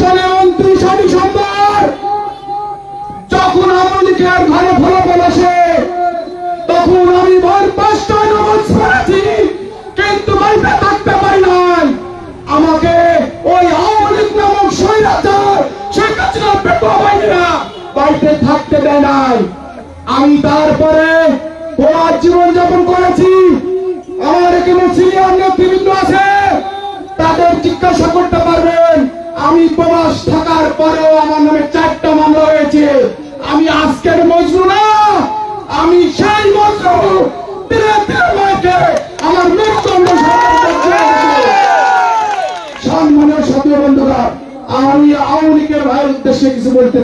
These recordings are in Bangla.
সালে উনত্রিশ ডিসেম্বর, যখন আওয়ামী লীগের ঘরে তখন আমি ভোর পাঁচটায় পড়েছি, কিন্তু বাড়িতে থাকতে পারি নাই। আমাকে ওই আওয়ামী লীগ নামক স্বৈরাচার শেখ হাসিনা পেটোয়া বাড়িতে থাকতে দেয় নাই। আমি তারপরে পোয়া জীবন যাপন করেছি। আমার এখানে সিনিয়র নেতৃবৃন্দ আছে জিজ্ঞাসা করতে পারবেন, আমি প্রবাস থাকার পরেও আমার নামে চারটা মামলা হয়েছে। আমি আজকের মজনু না, আমি সেই মজনু আমার কিছু বলতে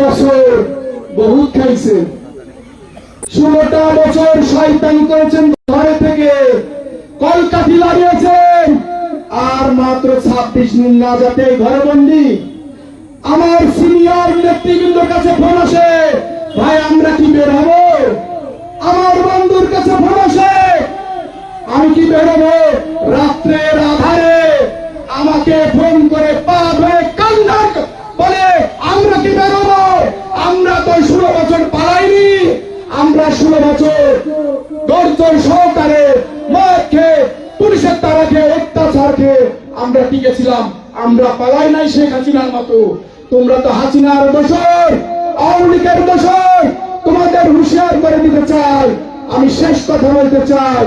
বছর বহুত ষোলোটা বছর শয়তানি করেছেন ঘরে থেকে। কলকাঠি লাগিয়েছেন আর মাত্র ছাব্বিশ দিন না যাতে ঘরে বন্দি আমার সিনিয়র নেতৃবৃন্দর কাছে ফোন আসে, ভাই, আমরা কি বের হব? আমার বন্ধুর কাছে ফোন আসে, আমি কি বেরোবো রাত্রের আধারে আমাকে ফোন করে, পা ধরে কান্দার বলে, আমরা কি বেরোবো আমরা তো ষোলো বছর পালাইনি, আমরা ষোলো বছর দর্জন সহকারে পুলিশের তারা খেয়ে অত্যাচার খেয়ে আমরা টিকেছিলাম, আমরা পালাই নাই শেখ হাসিনার মতো। তোমরা তো হাসিনার দোষর, আওয়ামী লীগের দোষর, তোমাদের হুঁশিয়ার করে দিতে চাই। আমি শেষ কথা বলতে চাই,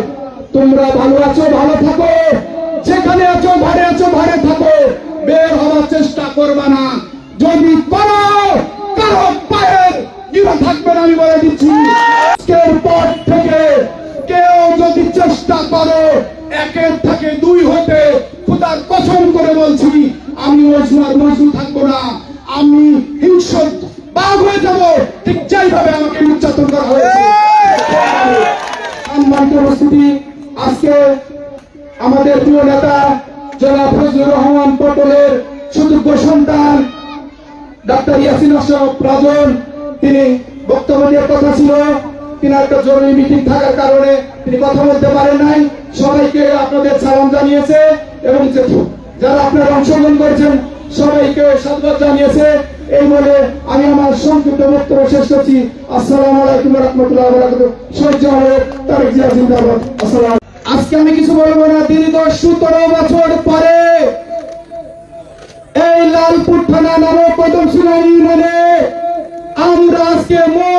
তোমরা ভালো আছো, ভালো থাকো। যেখানে আছো, ঘরে আছো, ঘরে থাকো। বের হওয়ার চেষ্টা করবে না। যদি করো কারও পায়ের গিরা থাকবে না, আমি বলে দিচ্ছি। আজকের পর থেকে কেউ যদি চেষ্টা করো একের থেকে দুই হতে খুদার কসম করে বলছি, আমি মজনুর মজনু থাকব না। আমি হিংসক বাঘ হয়ে যাব। ঠিক যেইভাবে আমাকে নির্যাতন করা হয়েছে। সম্মানিত উপস্থিতি, আজকে আমাদের প্রিয় নেতা জনাব ফজলুর রহমান পটলের সুযোগ্য সন্তান, ডাক্তার ইয়াসিন আশরাফ রাজন, তিনি বক্তব্য দেওয়ার কথা ছিল। তিনি একটা জরুরি মিটিং থাকার কারণে তিনি কথা বলতে পারেন নাই। সবাইকে আপনাদের সালাম জানিয়েছে এবং যারা আপনারা অংশগ্রহণ করেছেন, সবাইকে সাধুবাদ জানিয়েছে। এই বলে আমি আমার সংক্ষিপ্ত বক্তব্য শেষ করছি। আসসালামু আলাইকুম রহমতুল্লাহ সহ্য হবে তারেক জিয়া জিন্দাবাদ। আসসালাম আজকে আমি কিছু বলব না। দীর্ঘ সতেরো বছর পরে এই লালপুর থানা নামক কদম সুনাই মানে আমরা আজকে মন